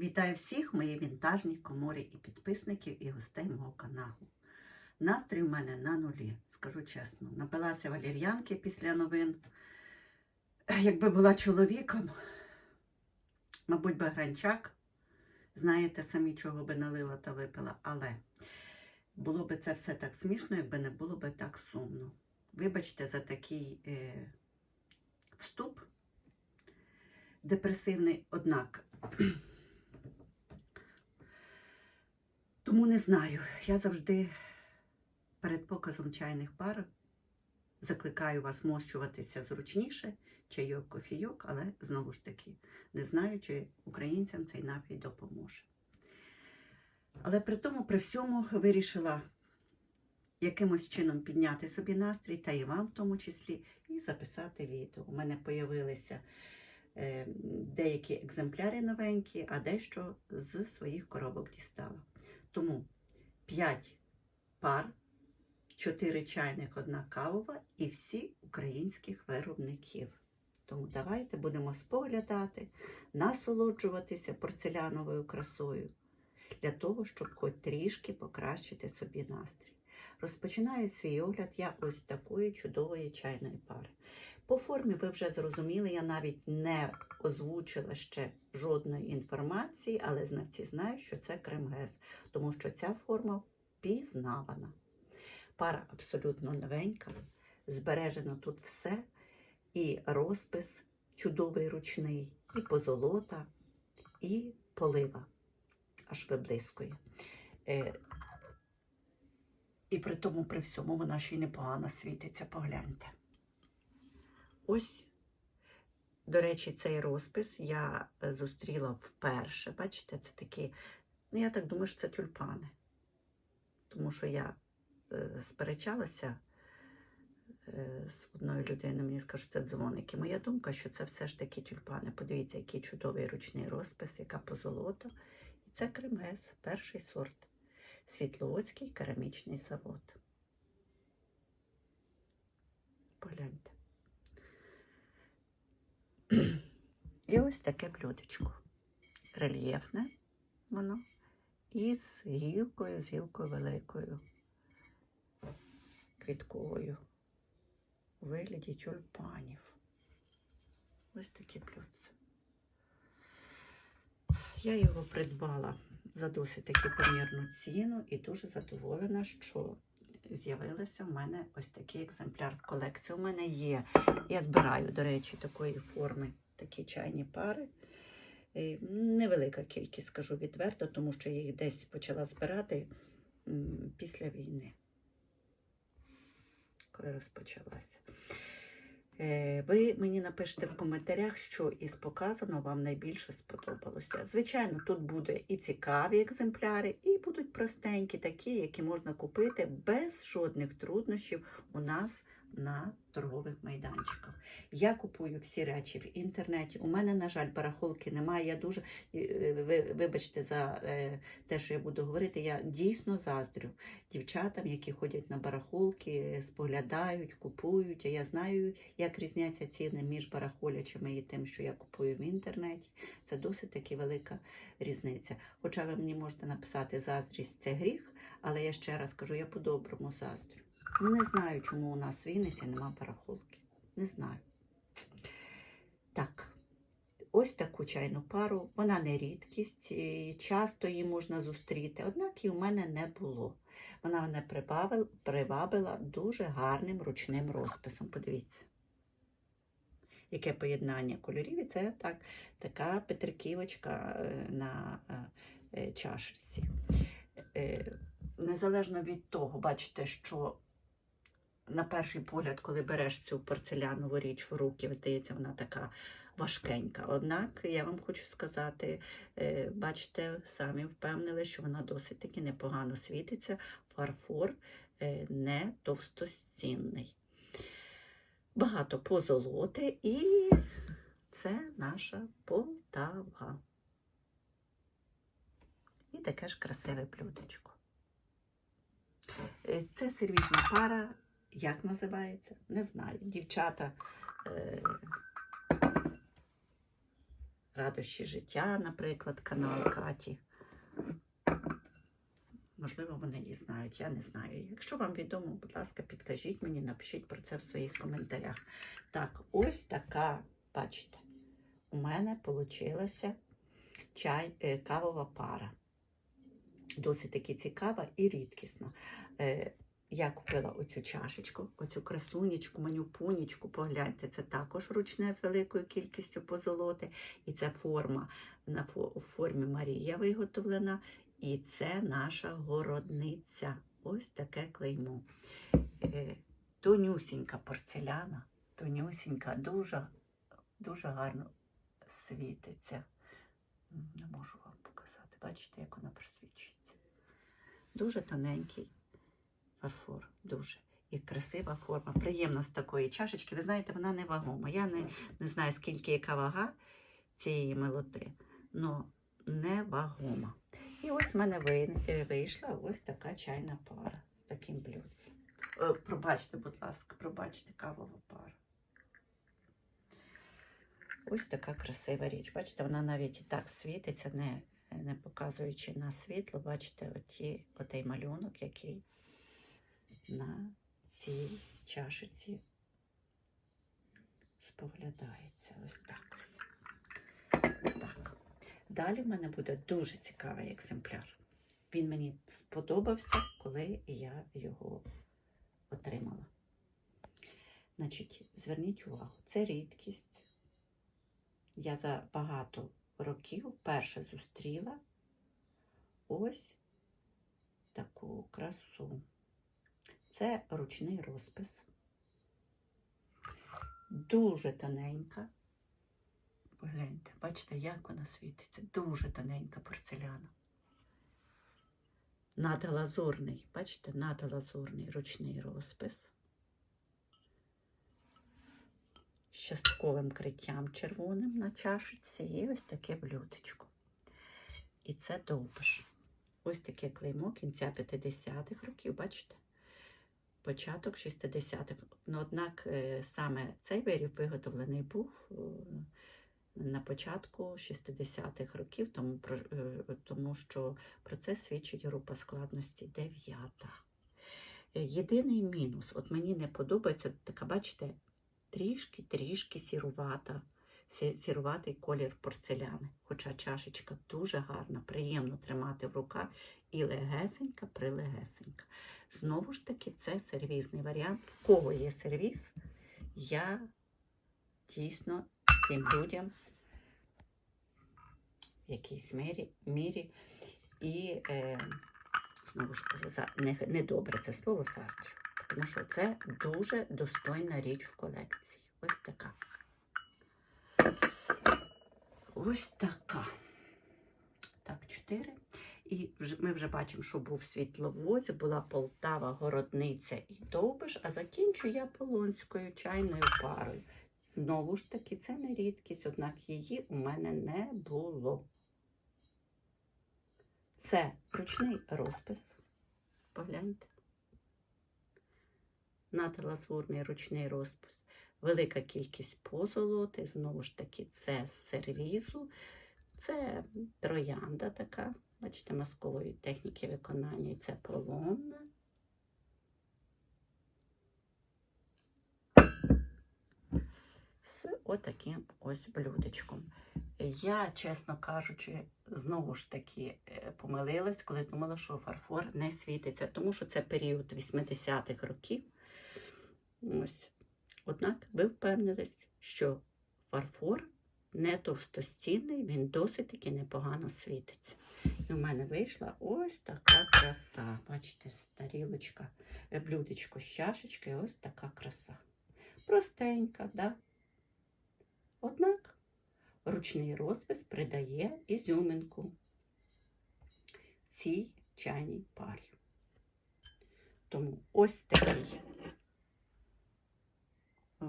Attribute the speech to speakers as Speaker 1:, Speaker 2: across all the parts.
Speaker 1: Вітаю всіх, мої вінтажні коморі і підписників і гостей мого каналу. Настрій у мене на нулі, скажу чесно. Напилася валір'янки після новин. Якби була чоловіком, мабуть, би гранчак. Знаєте самі, чого би налила та випила, але було би це все так смішно, якби не було би так сумно. Вибачте за такий е, вступ депресивний, однак. Тому не знаю. Я завжди перед показом чайних пар закликаю вас мощуватися зручніше, чайок, кофійок, але знову ж таки не знаю, чи українцям цей напій допоможе. Але при тому, при всьому вирішила якимось чином підняти собі настрій, та і вам в тому числі, і записати відео. У мене появилися е, деякі екземпляри новенькі, а дещо з своїх коробок дістала. Тому 5 пар, 4 чайних, одна кавова і всі українських виробників. Тому давайте будемо споглядати, насолоджуватися порцеляновою красою для того, щоб хоч трішки покращити собі настрій. Розпочинаю свій огляд я ось такої чудової чайної пари. По формі ви вже зрозуміли, я навіть не озвучила ще жодної інформації, але знавці знають, що це крем-гес, тому що ця форма впізнавана. Пара абсолютно новенька, збережено тут все, і розпис чудовий ручний, і позолота, і полива аж виблискує. Е, і при тому, при всьому, вона ще й непогано світиться, погляньте. Ось, до речі, цей розпис я е, зустріла вперше. Бачите, це такі, ну я так думаю, що це тюльпани. Тому що я е, сперечалася е, з одною людиною, мені скажуть, що це дзвоники. Моя думка, що це все ж таки тюльпани. Подивіться, який чудовий ручний розпис, яка позолота. І це кремес, перший сорт. Світловодський керамічний завод. Погляньте. І ось таке блюдечко. Рельєфне воно. І з гілкою, з гілкою великою, квітковою. У вигляді тюльпанів. Ось таке блюдце. Я його придбала за досить таки помірну ціну і дуже задоволена, що з'явилося в мене ось такий екземпляр в колекції. У мене є, я збираю, до речі, такої форми такі чайні пари. Невелика кількість, скажу відверто, тому що я їх десь почала збирати після війни, коли розпочалася. Е, Ви мені напишете в коментарях, що із показаного вам найбільше сподобалося. Звичайно, тут буде і цікаві екземпляри, і будуть простенькі, такі, які можна купити без жодних труднощів у нас на торгових майданчиках. Я купую всі речі в інтернеті. У мене, на жаль, барахолки немає. Я дуже е, ви, вибачте за е, те, що я буду говорити. Я дійсно заздрю дівчатам, які ходять на барахолки, споглядають, купують. А я знаю, як різняться ціни між барахолячими і тим, що я купую в інтернеті. Це досить таки велика різниця. Хоча ви мені можете написати заздрість це гріх, але я ще раз кажу, я по-доброму заздрю. Не знаю, чому у нас в Вінниці нема барахолки. Не знаю. Так, ось таку чайну пару. Вона не рідкість, і часто її можна зустріти, однак і у мене не було. Вона мене привабила дуже гарним ручним розписом. Подивіться. Яке поєднання кольорів, і це так, така петриківочка е, на е, е, чашечці. Незалежно від того, бачите, що на перший погляд, коли береш цю порцелянову річ в руки, здається, вона така важкенька. Однак я вам хочу сказати, е, бачите, самі впевнили, що вона досить таки непогано світиться. Фарфор е, не товстостінний. Багато позолоти і це наша Полтава. І таке ж красиве блюдечко. Е, Це сервітна пара. Як називається? Не знаю. Дівчата е, Радощі життя, наприклад, канал Каті. Можливо, вони її знають, я не знаю. Якщо вам відомо, будь ласка, підкажіть мені, напишіть про це в своїх коментарях. Так, ось така, бачите, у мене вийшла чай, е, кавова пара. Досить таки цікава і рідкісна. Е, я купила оцю чашечку, оцю красунечку, манюпунечку, погляньте, це також ручне з великою кількістю позолоти. І це форма на формі Марія виготовлена. І це наша городниця. Ось таке клеймо. Е, тонюсінька порцеляна, тонюсінька, дуже, дуже гарно світиться. Не можу вам показати. Бачите, як вона просвічується. Дуже тоненький фарфор, дуже. І красива форма. Приємно з такої чашечки. Ви знаєте, вона не вагома. Я не, не знаю, скільки яка вага цієї милоти, але не вагома. І ось в мене е, вийшла ось така чайна пара з таким блюдцем. Е, Пробачте, будь ласка, пробачте, кавова пара. Ось така красива річ. Бачите, вона навіть і так світиться, не, не показуючи на світло. Бачите, оті, отей малюнок, який на цій чашиці споглядається. Ось так. Так. Далі в мене буде дуже цікавий екземпляр. Він мені сподобався, коли я його отримала. Значить, зверніть увагу, це рідкість. Я за багато років вперше зустріла ось таку красу. Це ручний розпис. Дуже тоненька. Погляньте, бачите, як вона світиться. Дуже тоненька порцеляна. Надлазурний, бачите, надлазурний ручний розпис. З частковим криттям червоним на чашечці і ось таке блюдечко. І це довбиш. Ось таке клеймо кінця 50-х років, бачите? Початок 60-х. Ну, однак е, саме цей виріб виготовлений був е, на початку 60-х років, тому, е, тому що про це свідчить група складності 9. Е, Єдиний мінус, от мені не подобається така, бачите, трішки-трішки сірувата, сі- сіруватий колір порцеляни. Хоча чашечка дуже гарна, приємно тримати в руках і легесенька, прилегесенька. Знову ж таки, це сервізний варіант. В кого є сервіз, я дійсно тим людям в якійсь мірі, мірі і е, знову ж кажу, за, не, це слово заздрю, тому що це дуже достойна річ в колекції. Ось така. Ось така. Так, чотири. І ми вже бачимо, що був світловодць, була Полтава, Городниця і Довбиш, а закінчу я Полонською чайною парою. Знову ж таки, це не рідкість, однак її у мене не було. Це ручний розпис. Погляньте. Надлазурний ручний розпис. Велика кількість позолоти. Знову ж таки, це з сервізу. Це троянда така. Бачите, маскової техніки виконання. І це полонна. З отаким ось блюдечком. Я, чесно кажучи, знову ж таки е, помилилась, коли думала, що фарфор не світиться, тому що це період 80-х років. Ось. Однак ви впевнились, що фарфор не товстостінний, він досить таки непогано світиться. І в мене вийшла ось така краса. Бачите, тарілочка, е, блюдечко з чашечки, ось така краса. Простенька, да? Однак ручний розпис придає ізюминку цій чайній парі. Тому ось такий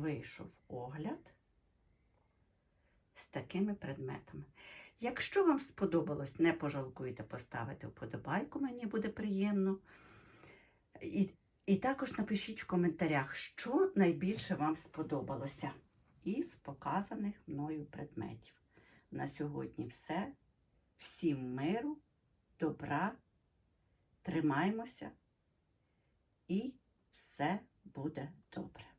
Speaker 1: вийшов огляд з такими предметами. Якщо вам сподобалось, не пожалкуйте поставити вподобайку, мені буде приємно. І, і також напишіть в коментарях, що найбільше вам сподобалося із показаних мною предметів. На сьогодні все. Всім миру, добра, тримаймося і все буде добре.